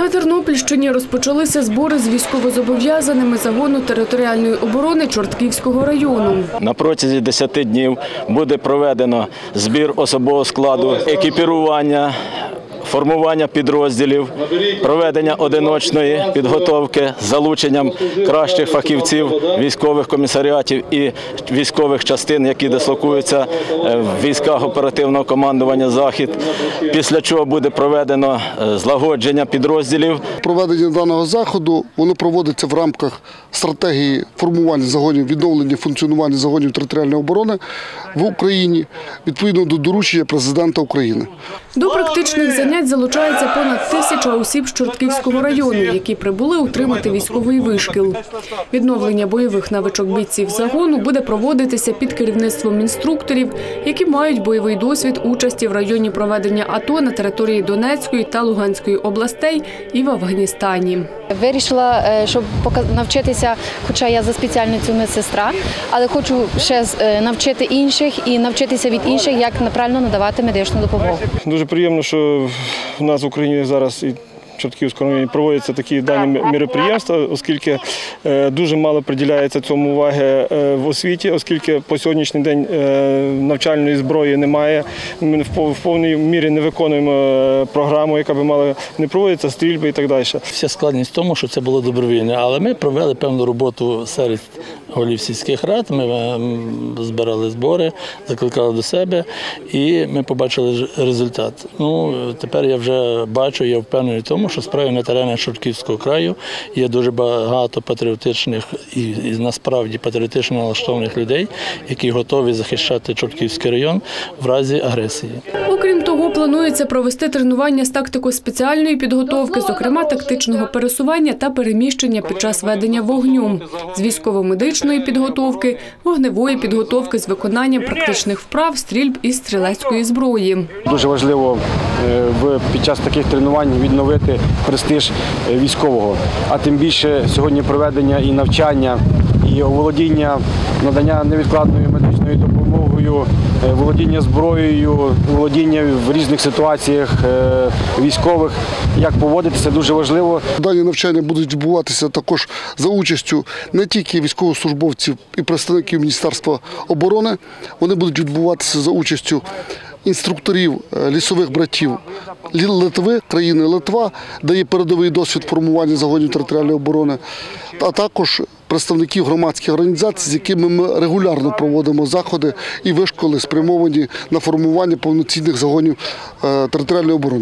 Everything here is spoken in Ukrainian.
На Тернопільщині розпочалися збори з військовозобов'язаними загону територіальної оборони Чортківського району. На протязі 10 днів буде проведено збір особового складу, екіпірування, формування підрозділів, проведення одиночної підготовки з залученням кращих фахівців військових комісаріатів і військових частин, які дислокуються е, в військах оперативного командування Захід. Після чого буде проведено е, злагодження підрозділів Проведення даного заходу воно проводиться в рамках стратегії формування загонів, відновлення функціонування загонів територіальної оборони в Україні відповідно до доручення президента України. До практичних занять залучається понад тисяча осіб з Чортківського району, які прибули утримати військовий вишкіл. Відновлення бойових навичок бійців загону буде проводитися під керівництвом інструкторів, які мають бойовий досвід участі в районі проведення АТО на території Донецької та Луганської областей і в Афганістані. Вирішила, е, щоб навчитися, хоча я за спеціальністю медсестра, але хочу ще з- е, навчити інших і навчитися від інших, як правильно надавати медичну допомогу. Дуже приємно, що в нас в Україні зараз і Чортківському районі проводяться такі дані міроприємства, оскільки е, дуже мало приділяється цьому уваги е, в освіті, оскільки по сьогоднішній день е, навчальної зброї немає. Ми в пов- повній мірі не виконуємо програму, яка би мала не проводитися, стрільби і так далі. Вся складність в тому, що це було добровільне, але ми провели певну роботу серед голів сільських рад. Ми ем, збирали збори, закликали до себе, і ми побачили результат. Ну тепер я вже бачу, я впевнений в тому, що справді на теренах Чортківського краю є дуже багато патріотичних і, і насправді патріотично налаштованих людей, які готові захищати Чортківський район в разі агресії. Планується провести тренування з тактико-спеціальної підготовки, зокрема тактичного пересування та переміщення під час ведення вогню, з військово-медичної підготовки, вогневої підготовки з виконанням практичних вправ, стрільб і стрілецької зброї. Дуже важливо е, в під час таких тренувань відновити престиж е, військового. А тим більше сьогодні проведення і навчання, і оволодіння, надання невідкладною медичною допомогою, е, володіння зброєю, володіння в різних ситуаціях е, військових. Як поводитися дуже важливо. Дані навчання будуть відбуватися також за участю не тільки військовослужбовців і представників Міністерства оборони, вони будуть відбуватися за участю інструкторів е, лісових братів Литви, країни Литва, дає передовий досвід формування загонів територіальної оборони, а також представників громадських організацій, з якими ми регулярно проводимо заходи і вишколи спрямовані на формування повноцінних загонів е, територіальної оборони.